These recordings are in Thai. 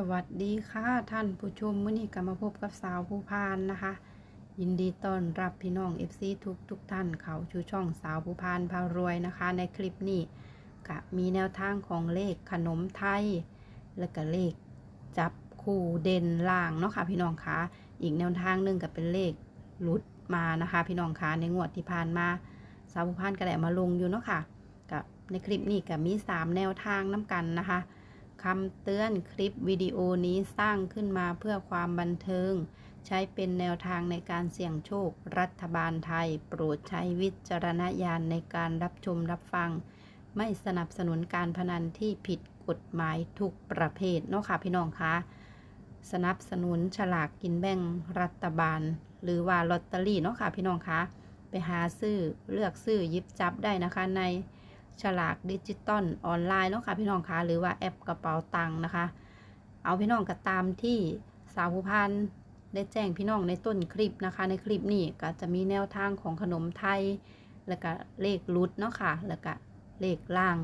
สวัสดีค่ะท่านผู้ชมมื้อนี้ก็มาพบกับสาวผู้พานนะคะ ยินดีต้อนรับพี่น้อง FC ทุกทุกท่านเขาชูช่องสาวผู้พานพารวยนะคะ ในคลิปนี้ก็มีแนวทางของเลขขนมไทย แล้วก็เลขจับคู่เด่นล่างเนาะค่ะพี่น้องคะอีกแนวทางหนึ่งก็เป็นเลขลุดมานะคะ พี่น้องคะในงวดที่ผ่านมาสาวผู้พานก็ได้มาลงอยู่เนาะค่ะกับในคลิปนี้ก็มี 3 แนวทางน้ำกันนะคะ คำเตือนคลิปวิดีโอนี้สร้างขึ้นมาเพื่อความบันเทิง ใช้เป็นแนวทางในการเสี่ยงโชค รัฐบาลไทย โปรดใช้วิจารณญาณในการรับชมรับฟัง ไม่สนับสนุนการพนันที่ผิดกฎหมายทุกประเภทเนาะค่ะพี่น้องคะสนับสนุนฉลากกินแบ่งรัฐบาล หรือว่าลอตเตอรี่เนาะค่ะพี่น้องคะไปหาซื้อเลือกซื้อยิบจับได้นะคะใน ฉลากดิจิตอลออนไลน์เนาะค่ะพี่น้องคะหรือว่าแอปกระเป๋าตังค์นะคะ เอาพี่น้องก็ตามที่สาวผู้พันได้แจ้งพี่น้องในต้นคลิปนะคะ ในคลิปนี้ก็จะมีแนวทางของขนมไทย แล้วก็เลขรุดเนาะค่ะ แล้วก็เลขล่าง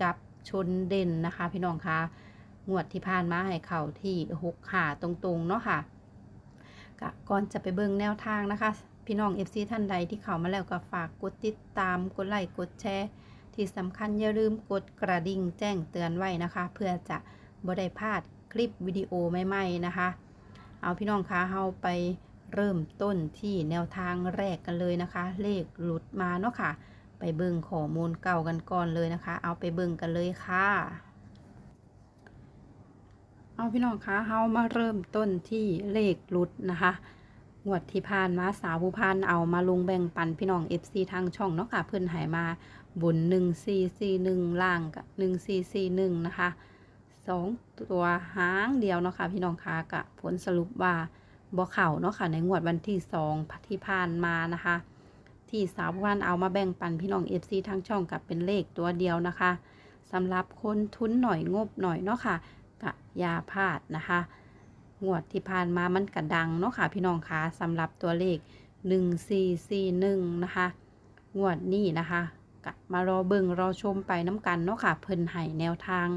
จับชนเด่นนะคะ พี่น้องคะงวดที่ผ่านมาให้เข่าที่หกขาตรงๆเนาะค่ะก,ก่อนจะไปเบิ่งแนวทางนะคะ พี่น้อง FC ท่านใดที่เข้ามาแล้วก็ฝากกดติดตาม กดไลค์ กดแชร์ ที่สำคัญอย่าลืมกดกระดิ่งแจ้งเตือนไว้นะคะ เพื่อจะบ่ได้พลาดคลิปวิดีโอใหม่ๆนะคะ เอาพี่น้องคะเฮาไปเริ่มต้นที่แนวทางแรกกันเลยนะคะ เลขหลุดมาเนาะค่ะ ไปเบิ่งข้อมูลเก่ากันก่อนเลยนะคะ เอาไปเบิ่งกันเลยค่ะ เอาพี่น้องคะเฮามาเริ่มต้นที่เลขหลุดนะคะงวดที่ผ่านมาสาวผู้พานเอามาลงแบ่งปันพี่น้อง FC ทางช่องเนาะค่ะเพิ่นหายมา บนหนึ่งสี่สี่หนึ่งล่างกับหนึ่งสี่สี่หนึ่งนะคะสองตัวหางเดียวเนาะค่ะพี่น้องคะกับผลสรุปว่าบ่เข่าเนาะค่ะในงวดวันที่สองที่ผ่านมานะคะ ที่สาวผู้พันเอามาแบ่งปันพี่น้องเอฟซีทางช่องกับเป็นเลขตัวเดียวนะคะสำหรับคนทุนหน่อยงบหน่อยเนาะค่ะกะยาพลาดนะคะงวดที่ผ่านมามันกระดังเนาะค่ะพี่น้องคะสำหรับตัวเลขหนึ่งสี่สี่หนึ่งนะคะ งวดนี้นะคะ กะมารอเบิ่งรอชมไปน้ำกันเนาะค่ะเพิ่นให้แนวทาง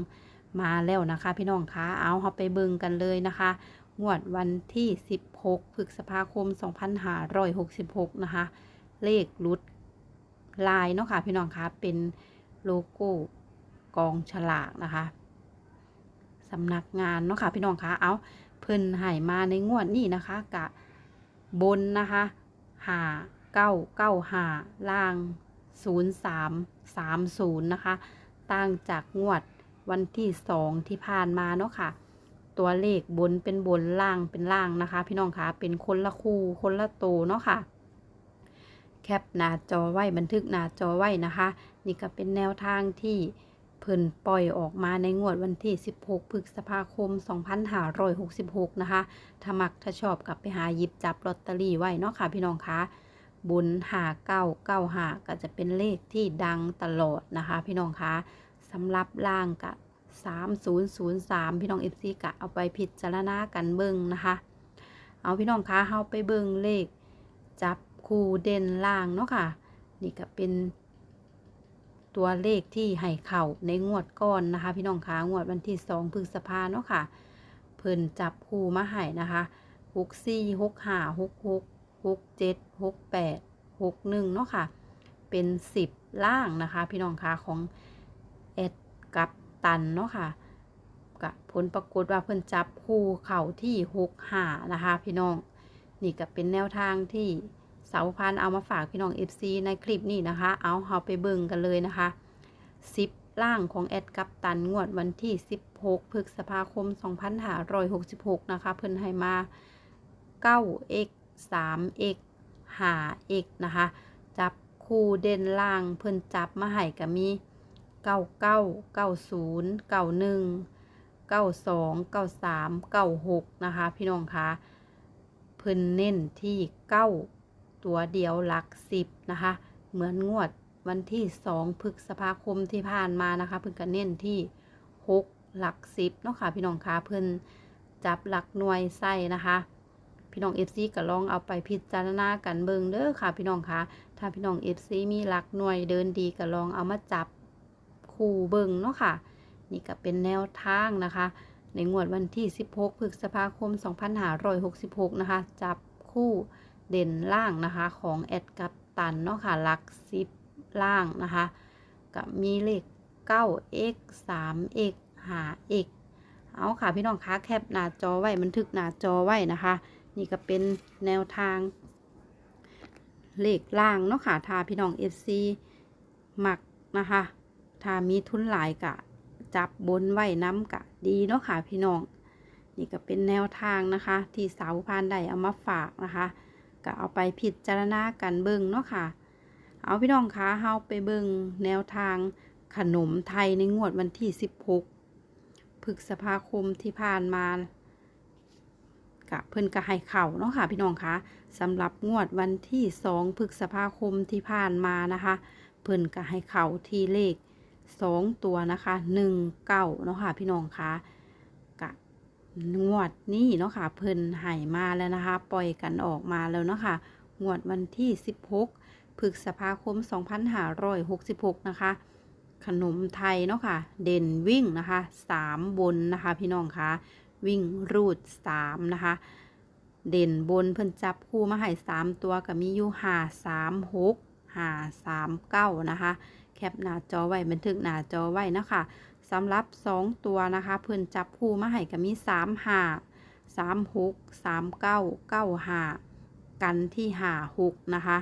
มาแล้วนะคะ พี่น้องคะเอาเฮาไปเบิ่งกันเลยนะคะ งวดวันที่ 16พฤษภาคม 2566 นะคะ เลขรุดลายเนาะค่ะ พี่น้องคะเป็นโลโก้กองฉลากนะคะสำนักงานเนาะค่ะ พี่น้องคะเอาเพิ่นให้มาในงวดนี้นะคะกะบนนะคะหาเก้าเก้าหาล่าง 0330 นะคะ ต่างจากงวดวันที่ 2 ที่ผ่านมาเนาะค่ะ ตัวเลขบนเป็นบนล่างเป็นล่างนะคะ พี่น้องคะเป็นคนละคู่คนละโตเนาะค่ะแคปหน้าจอไว้บันทึกหน้าจอไว้นะคะ นี่ก็เป็นแนวทางที่เพิ่นปล่อยออกมาในงวดวันที่ 16 พฤษภาคม 2566 นะคะ ถ้ามักถ้าชอบกลับไปหาหยิบจับลอตเตอรี่ไว้เนาะค่ะพี่น้องคะ บุญหาเก้าเก้าหาก็จะเป็นเลขที่ดังตลอดนะคะ พี่น้องคะสำหรับล่างกะ3003 พี่น้อง FC กะเอาไปพิจารณากันเบิ่งนะคะ เอาพี่น้องคะเฮาไปเบิ่งเลข จับคู่เด่นล่างเนาะค่ะ นี่ก็เป็น ตัวเลขที่ให้เข่าในงวดก้อนนะคะ พี่น้องคะงวดวันที่2พฤษภาเนาะค่ะ เพิ่นจับคู่มาให้นะคะ 6 4 6 5 6 6 6 7 6 8 6 1เนาะค่ะ เป็น10ล่างนะคะ พี่น้องคะของเอ็ดกับตันเนาะค่ะกับผลปรากฏว่าเพิ่นจับคู่เข่าที่6 5นะคะ พี่น้อง นี่ก็เป็นแนวทางที่เสาพันเอามาฝากพี่น้อง FC ในคลิปนี้นะคะ เอาเอาไปเบิ่งกันเลยนะคะ10ล่างของแอดกับตันงวดวันที่ 16พฤษภาคม 2566 นะคะ เพิ่นให้มา 9x 3x 5x นะคะ จับคู่เด่นล่างเพิ่นจับมาให้ก็มี 99 90 91 92 93 96 นะคะ พี่น้องคะเพิ่นเน้นที่เก้าตัวเดียวหลักสิบนะคะ เหมือนงวดวันที่สองพฤษภาคมที่ผ่านมานะคะ เพิ่นก็เน้นที่หกหลักสิบเนาะค่ะ พี่น้องคะเพิ่นจับหลักหน่วยใส่นะคะ พี่น้อง FC ก็ลองเอาไปพิจารณากันเบิงเด้อค่ะ พี่น้องคะถ้าพี่น้อง FC มีหลักหน่วยเดินดีก็ลองเอามาจับคู่เบิงเนาะค่ะ นี่ก็เป็นแนวทางนะคะ ในงวดวันที่ 16พฤษภาคม 2566 นะคะ จับคู่เด่นล่างนะคะ ของแอดกับตันเนาะค่ะหลัก10ล่างนะคะกับมีเลข 9x 3x 5x เอาค่ะพี่น้องคะแคปหน้าจอไว้บันทึกหน้าจอไว้นะคะ นี่ก็เป็นแนวทาง เลขล่างเนาะค่ะถ้าพี่น้อง FC มักนะคะถ้ามีทุนหลายกะ จับบนไว้น้ำกะ ดีเนาะค่ะพี่น้อง นี่ก็เป็นแนวทางนะคะ ที่สาวพานได้เอามาฝากนะคะ ก็เอาไปพิจารณากันเบิ่งเนาะค่ะ เอาพี่น้องคะเฮาไปเบิ่งแนวทางขนมไทยในงวดวันที่ 16พฤษภาคมที่ผ่านมา กะเพิ่นก็ให้เข่าเนาะค่ะพี่น้องคะสำหรับงวดวันที่2พฤษภาคมที่ผ่านมานะคะ เพิ่นก็ให้เข่าที่เลขสองตัวนะคะหนึ่งเก้าเนาะค่ะพี่น้องคะกะงวดนี้เนาะค่ะเพิ่นใหายมาแล้วนะคะ ปล่อยกันออกมาแล้วเนาะค่ะงวดวันที่16พฤษภาคม2566นะคะ ขนมไทยเนาะค่ะ เด่นวิ่งนะคะ3บนนะคะ พี่น้องคะ วิ่งรูด3นะคะ เด่นบนเพิ่นจับคู่มาให้3ตัวก็มีอยู่5 3 6 5 3 9นะคะ แคปหน้าจอไว้บันทึกหน้าจอไว้นะคะสำหรับ2ตัวนะคะ เพื่อนจับคู่มาให้ก็มี3 5 3 6 3 9 9 5กันที่5 6นะคะ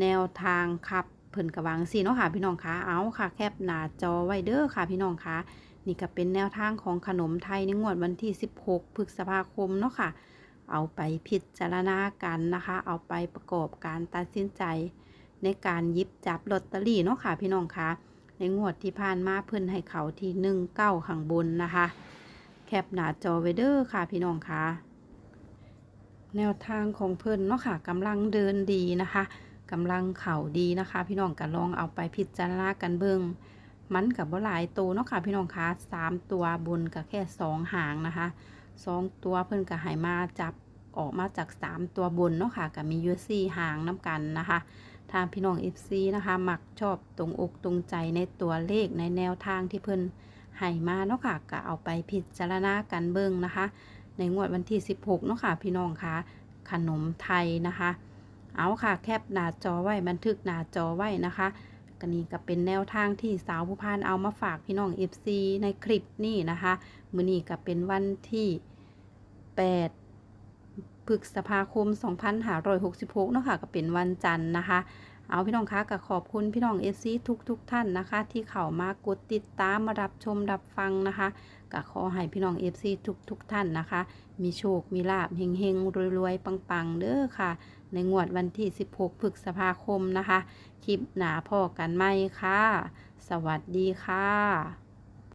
แนวทางครับเพิ่นกระวังสีเนาะค่ะพี่น้องคะเอาค่ะ แคปหน้าจอไว้เด้อค่ะพี่น้องคะ นี่ก็เป็นแนวทางของขนมไทยในงวดวันที่ 16พฤษภาคมเนาะค่ะ เอาไปพิจารณากันนะคะ เอาไปประกอบการตัดสินใจ ในการยิบจับลอตเตอรี่เนาะค่ะพี่น้องคะในงวดที่ผ่านมาเพิ่นให้เขาที่หนึ่งเก้าข้างบนนะคะ แคปหน้าจอไวเด้อค่ะพี่น้องคะแนวทางของเพิ่นเนาะค่ะกำลังเดินดีนะคะกำลังเข่าดีนะคะ พี่น้องก็ลองเอาไปพิจารณากันเบิง มันกับว่าหลายตัวเนาะค่ะพี่น้องคะสามตัวบนกับแค่สองหางนะคะสองตัวเพิ่นก็ใหายมาจับออกมาจากสามตัวบนเนาะค่ะกับมียูซี่หางน้ำกันนะคะทางพี่น้อง FC นะคะมักชอบตรงอกตรงใจในตัวเลขในแนวทางที่เพิ่นให้มาเนาะค่ะก็เอาไปพิจารณากันเบิ่งนะคะ ในงวดวันที่ 16เนาะค่ะพี่น้องคะขนมไทยนะคะ เอาค่ะแคปหน้าจอไว้บันทึกหน้าจอไว้นะคะ ก็นี่ก็เป็นแนวทางที่สาวผู้พานเอามาฝากพี่น้องเอฟซีในคลิปนี้นะคะ มือนี้ก็เป็นวันที่ 8พฤษภาคม 2566เนาะค่ะก็เป็นวันจันทร์นะคะ เอาพี่น้องคะกับขอบคุณพี่น้องเอซีทุกทุกๆท่านนะคะ ที่เข้ามากดติดตามมารับชมรับฟังนะคะกับขอให้พี่น้องเอฟซีทุกทุกๆท่านนะคะ มีโชค มีลาบเฮงเฮงๆรวยๆปังๆ เด้อค่ะ ในงวดวันที่ 16พฤษภาคมนะคะ คลิปหนาพ่อกันไหมค่ะ สวัสดีค่ะ